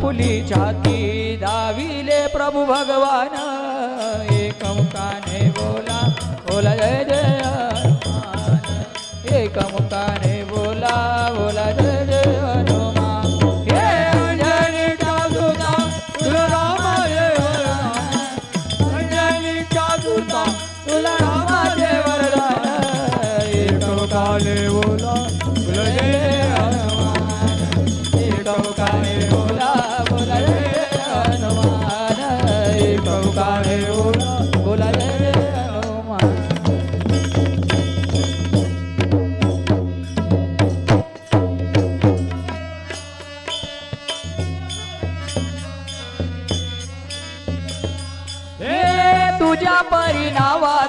पुली छाती दाविले प्रभु भगवान एकम बोला बोला जय जय एकम बोला बोला जय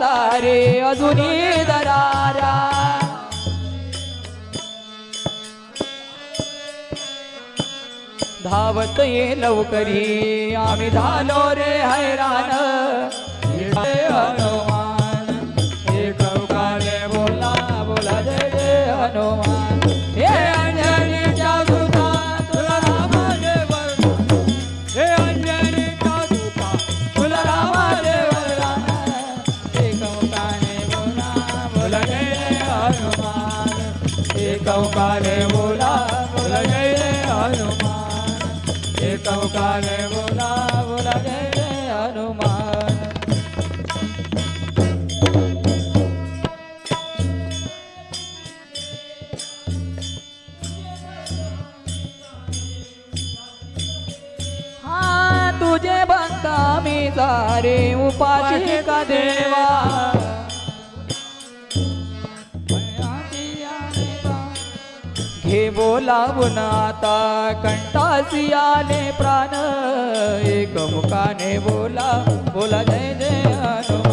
सारे अजूनही दरारा धावत ये लवकरी आम्ही धालो रे हैराण हे बोलावून आता कंटासी प्राण एक मुखाने बोला बोला जय जय हनुमान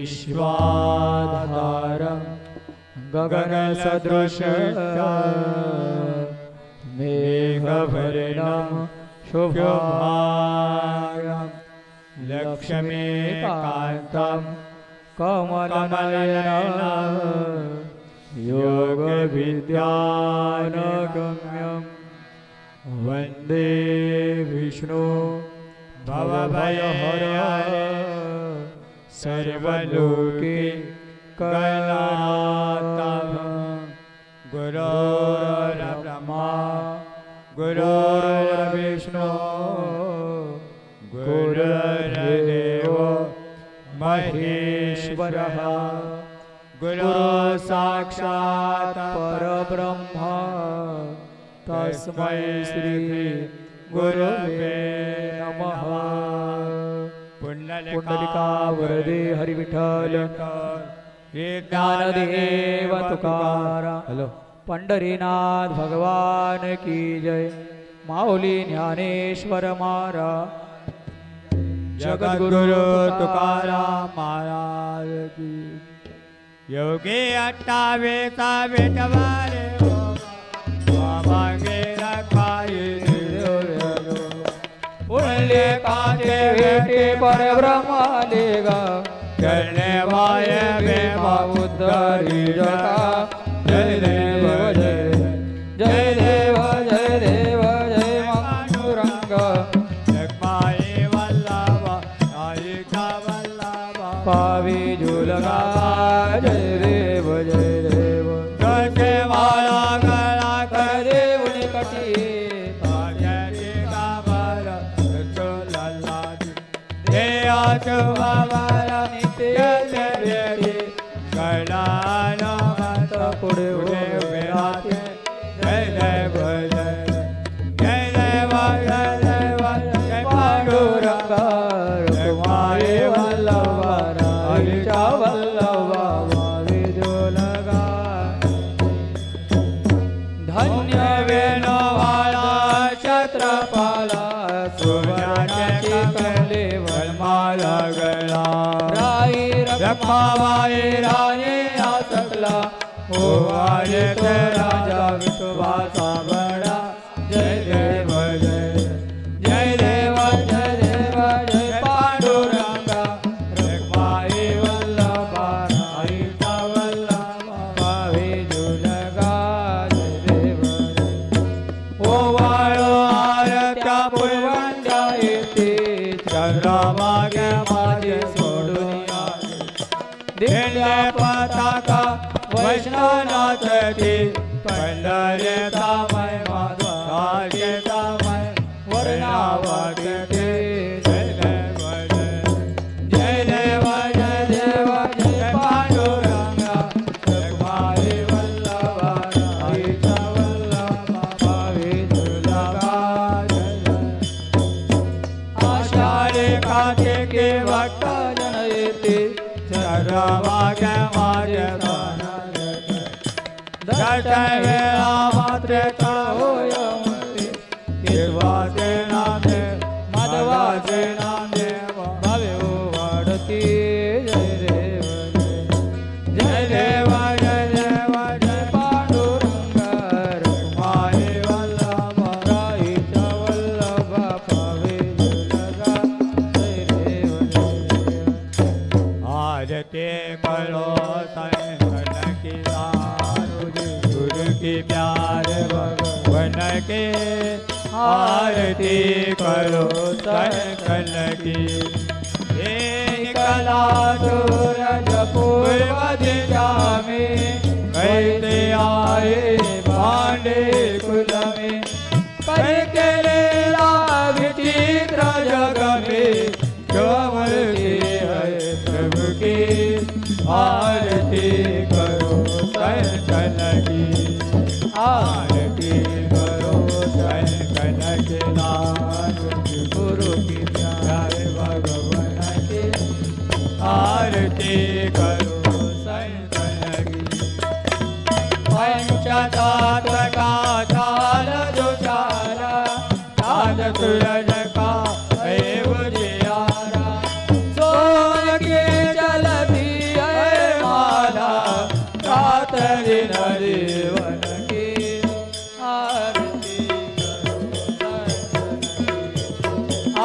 વિશ્વાધાર ગગન સદૃશ મેઘભરણમ શુભભાયમ લક્ષ્મીકાંતમ કમલનયન યોગવિદ્યાનગમ્યમ વંદે વિષ્ણુ ભવભયહર सर्वलोके कलातम गुरोर्ब्रह्मा गुरोर्विष्णु महेश्वर गुरु साक्षात पर परब्रह्म तस्म श्री गुरु नमः कुंडलिका वरदे हरि विठ्ठल ज्ञानदेव तुकार हॅलो पंडरीनाथ भगवान की जय माऊली ज्ञानेश्वर मारा जगद्गुरु तुकाराम महाराज की योगे अट्टा बेटा बेटवारे बाबा के कांचे बेटे पर ब्रह्मा देगा चलने वाले में उद्धरी जगा રહ્યા છો અમારા નિત્ય ચર્ય કડાનો રાજા વિશ્વાસા भक्ति करो सकल की हे कला सूरज पूर्व दिशा में कहते आए पांडे कुल में करके लीला विचित्र जग में के है प्रभु की आज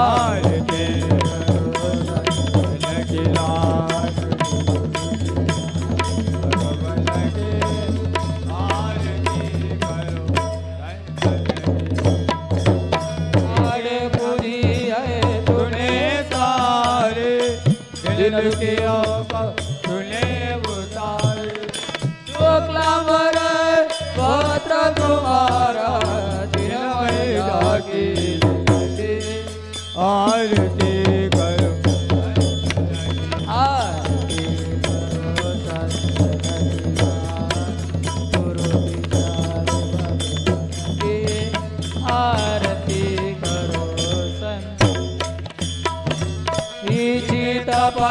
아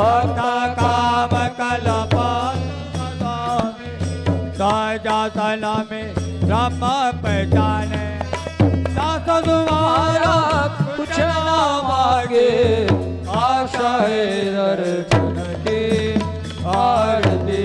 भक्त काम कलप सजासन में ब्रह्म पहचान दास तुम्हारा कुछ ना मांगे आशा दर्शन की आरती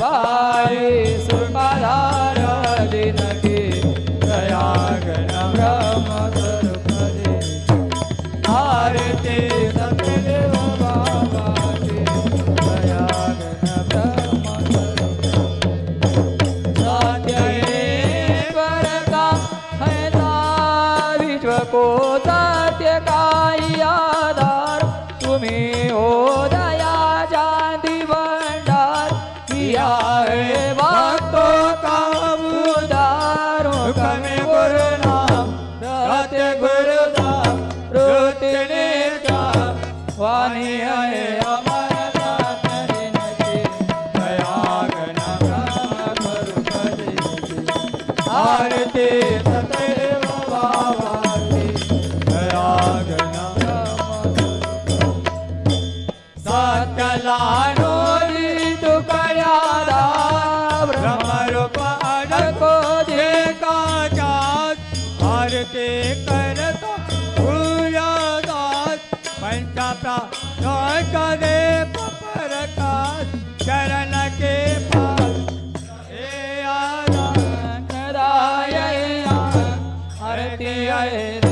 Bye. पानी é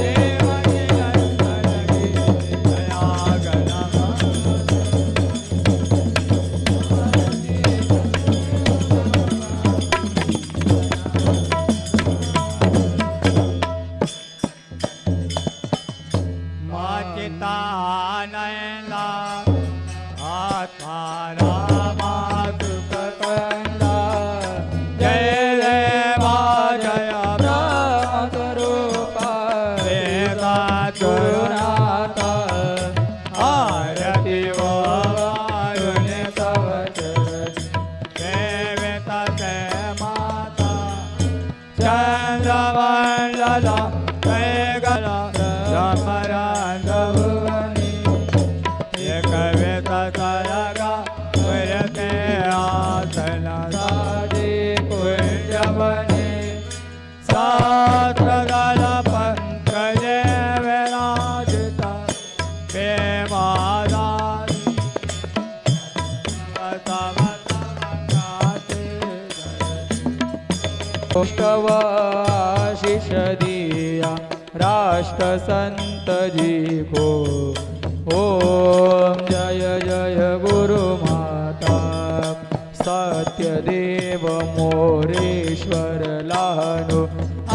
गोष्टवाशिष दिया राष्ट्रसन्तजी को ॐ जय जय गुरुमाता सत्यदेव मोरेश्वर लानु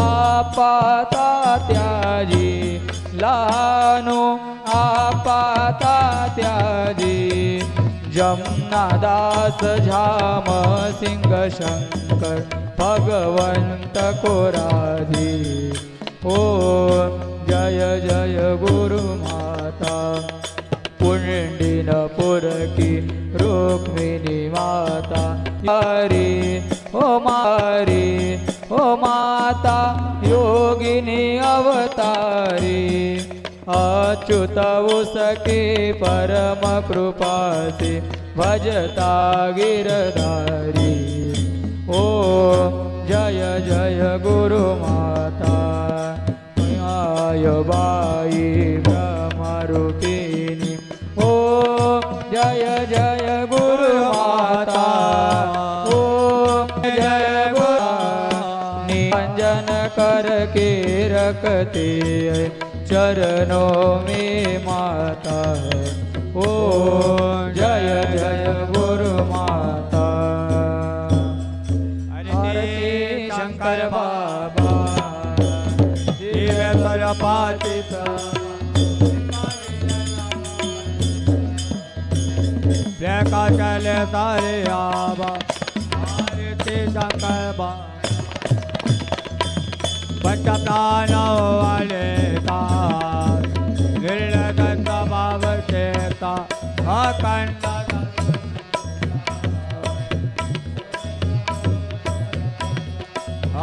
आपाता त्याजी लानु आपाता त्याजी जमुनादास झाम सिंह शङ्कर भगवंत कोराधी ओ जय जय गुरु माता पुण्डिन पुरकी रुक्मिणी माता हरी ओ मारी ओ माता योगिनी अवतारी अच्युत उसके परम कृपासे भजता गिरधारी ઓ જય જય ગુરુ માતા માય બાઈ બ્રહ્મરૂપિણી ઓ જય જય ગુરુ માતા ઓ જય ગુરુ નિરંજન કર કે રખતે ચરણો મે માતા ઓ જય જય ગુરુ માતા सकल तारे आवा आरती शंकर पंचतान वाले तार निर्गंध भाव चेता अखंड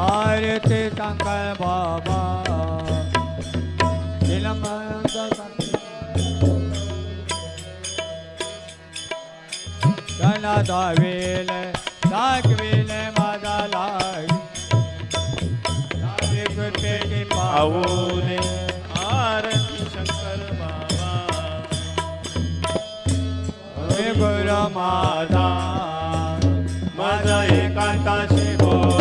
आरती शंकर बाबा निलम ना दावेल दाखवेल माझा लावी कृपेने पाऊले आरती शंकर बाबा गुरु माझा माझा एकांताशी बोल